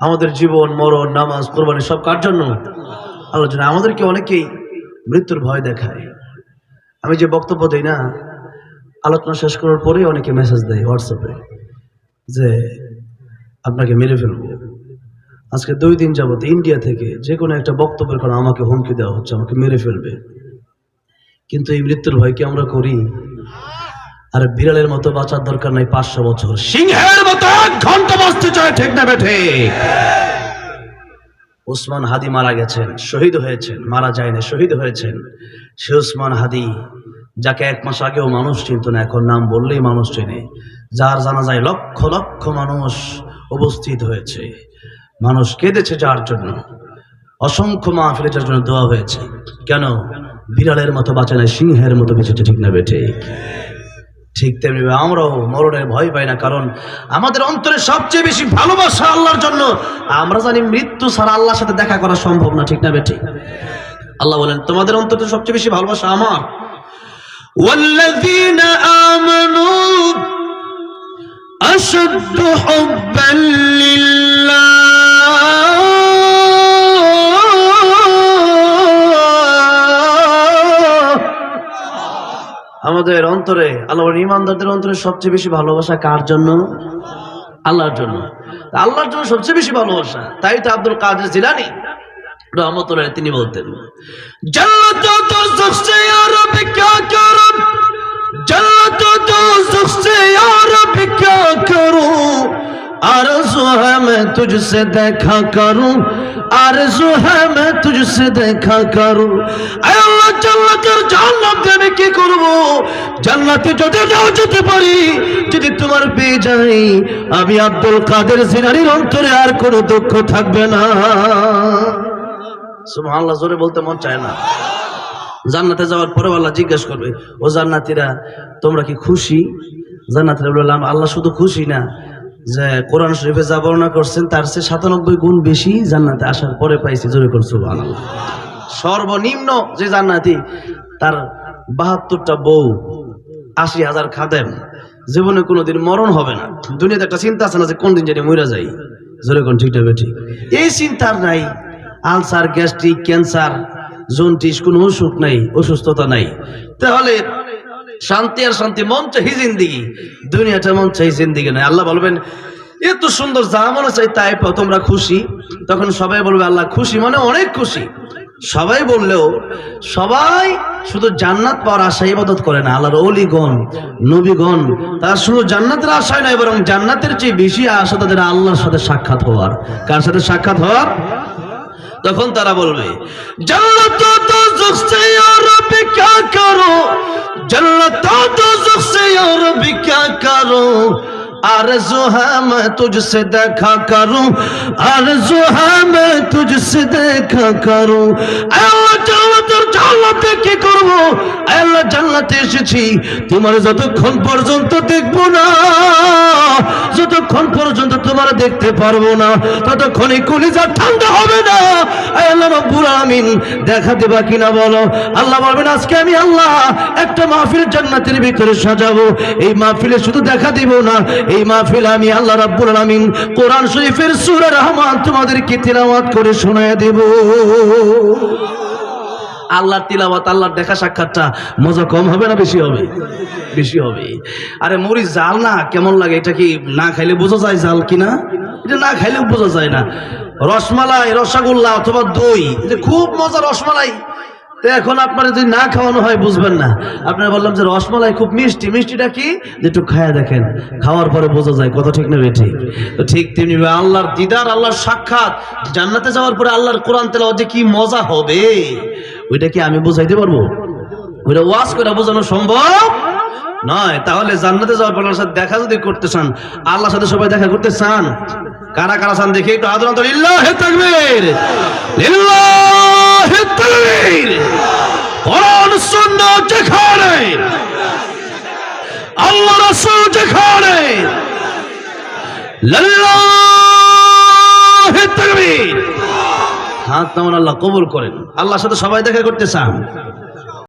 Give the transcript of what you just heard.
আমাদের জীবন, মরণ, নামাজ, কোরবানি সব কার জন্য? জন্য আমাদেরকে অনেকেই মৃত্যুর ভয় দেখায়। আমি যে বক্তব্য দিই না, আলোচনা শেষ করার পরে অনেকে মেসেজ দেয় হোয়াটসঅ্যাপে যে, আপনাকে মেরে ফেলব। আজকে দুই দিন যাবত ইন্ডিয়া থেকে যে কোনো একটা বক্তব্যের কারণে আমাকে হুমকি দেওয়া হচ্ছে, আমাকে মেরে ফেলবে। কিন্তু এই মৃত্যুর ভয় কি আমরা করি? আর বিড়ালের মতো বাঁচার দরকার নাই পাঁচশো বছর। সিংহের মতো এক ঘণ্টা বাঁচতে চায় ঠিক না বেঠে। ওসমান হাদি মারা গেছেন শহীদ হয়েছেন মারা যায়নি শহীদ হয়েছেন। সে ওসমান হাদি যাকে এক মাস আগেও মানুষ চিনত না এখন নাম বললেই মানুষ চেনে। যার জানা যায় লক্ষ লক্ষ মানুষ উপস্থিত হয়েছে। মানুষ কেঁদেছে যার জন্য। অসংখ্য মাহফিলে যার জন্য দোয়া হয়েছে। কেন? বিড়ালের মতো বাঁচে না সিংহের মতো বেঁচেছে ঠিক না বেঠে। ঠিক তেমনি আমরাও মরণের ভয় পাই না কারণ আমাদের অন্তরে সবচেয়ে বেশি ভালোবাসা আল্লাহর জন্য আমরা জানি মৃত্যু ছাড়া আল্লাহর সাথে দেখা করা সম্ভব না ঠিক না বেঠি আল্লাহ বলেন তোমাদের অন্তরে সবচেয়ে বেশি ভালোবাসা আমার والذين آمنوا أشد حبا আমাদের অন্তরে আল্লাহর ইমানদারদের অন্তরে সবচেয়ে বেশি ভালোবাসা কার জন্য আল্লাহর জন্য তা আল্লাহর জন্য সবচেয়ে বেশি ভালোবাসা তাই তো আব্দুল কাদের জিলানি রহমতুল্লাহ তিনি বলতেন জান্নাত দোজখ সে ইয়া রব क्या করুন জান্নাত দোজখ সে ইয়া রব क्या करूं आरज़ू है मैं तुझसे देखा करूं आरज़ू है मैं तुझसे देखा करूं আয় আল্লাহ আমি জান্নাতে আব্দুল কাদের অন্তরে আর দুঃখ থাকবে না। জোরে বলতে মন চায় না। জান্নাতে যাওয়ার পরে আল্লাহ জিজ্ঞেস করবে, ও জান্নাতীরা, তোমরা কি খুশি? জান্নাতীরা বললাম আল্লাহ শুধু খুশি না, যে কোরআন শরীফে যা বর্ণনা করছেন, তার চেয়ে সাতানব্বই গুণ বেশি জান্নাতে আসার পরে পাইছি। জোরে করছ সুবহানাল্লাহ। সর্বনিম্ন যে জান্নাতি, তার বাহাত্তরটা বউ, আশি হাজার খাদেম। জীবনে কোনোদিন মরণ হবে না। দুনিয়াতে একটা চিন্তা আছে না যে কোন দিন জানি মরে যাই। জোরে কোন ঠিকটা ঠিক? এই চিন্তার নাই। আলসার, গ্যাস্ট্রিক, ক্যান্সার জন্টিস কোনো অসুখ নাই, অসুস্থতা নাই। তাহলে শান্তি আর শান্তি মন চাই জিন্দিগি। দুনিয়াটা মন চাই জিন্দিগি নাই আল্লাহ বলবেন, এত সুন্দর যা মনে চাই তাই তোমরা খুশি। তখন সবাই বলবে, আল্লাহ খুশি মানে অনেক খুশি। সবাই বললেও, সবাই শুধু জান্নাত পাওয়ার আশায় ইবাদত করে না, আল্লাহর অলিগণ, নবীগণ, তার শুধু জান্নাতের আশায় নয়, বরং জান্নাতের চেয়ে বেশি আশা তাদের আল্লাহর সাথে সাক্ষাৎ হওয়ার। কার সাথে সাক্ষাৎ হওয়ার? তখন তারা বলবে, জান্নাত তো জুখসে আর রব্বি কা आरज़ू है मैं तुझसे देखा करूं आरज़ू है मैं तुझसे देखा करूं আল্লাহ জান্নাতের জান্নাতে কি করব আল্লাহ জান্নাতে এসেছি তোমার যতক্ষণ পর্যন্ত দেখবো না যতক্ষণ পর্যন্ত তোমার দেখতে পারবো না ততক্ষণে কলিজা ঠান্ডা হবে না আয় আল্লাহ রব্বুল আলামিন দেখা দেবা কিনা বলো আল্লাহ বলবেন আজকে আমি আল্লাহ একটা মাহফিল জান্নাতের ভিতরে সাজাবো এই মাহফিলে শুধু দেখা দিব না এই মাহফিল আমি আল্লাহ রাব্বুল আলামিন কোরআন শরীফের সূরা রহমান তোমাদেরকে তেলাওয়াত করে শোনায় দেব। আল্লাহর তিলাওয়াত, আল্লাহর দেখা সাক্ষাৎটা মজা কম হবে না বেশি হবে? বেশি হবে। আরে মরি জাল না, কেমন লাগে? এটা কি না খাইলে বোঝা যায় জাল কিনা? এটা না খাইলেও বোঝা যায় না। রসমালাই, রসগোল্লা অথবা দই খুব মজা রসমালাই। এখন আপনার যদি না খাওয়ানো হয়, বুঝবেন না। আপনার বললাম যে রসমালাই খুব মিষ্টি। মিষ্টিটা কি? যে একটু খায়া দেখেন। খাওয়ার পরে বোঝা যায় কত ঠিক না ঠিক তো ঠিক তেমনি আল্লাহর দিদার, আল্লাহর সাক্ষাৎ। জান্নাতে যাওয়ার পরে আল্লাহর কোরআন তেলাওয়াত যে কি মজা হবে, ওইটা কি আমি বোঝাইতে পারব? ওইটা ওয়াজ করে বোঝানো সম্ভব নয়। তাহলে জান্নাতে যাওয়ার পর সাথে দেখা যদি করতে চান, আল্লাহর সাথে সবাই দেখা করতে চান, কারা কারা চান দেখে একটু আদর লিল্লাহে তাকবীর! লিল্লাহে তাকবীর কোরআন সুন্নাহ যেখানে আল্লাহ রাসূল যেখানে লিল্লাহে তাকবীর হাত নামান আল্লাহ কবুল করেন। আল্লাহর সাথে সবাই দেখা করতে চান।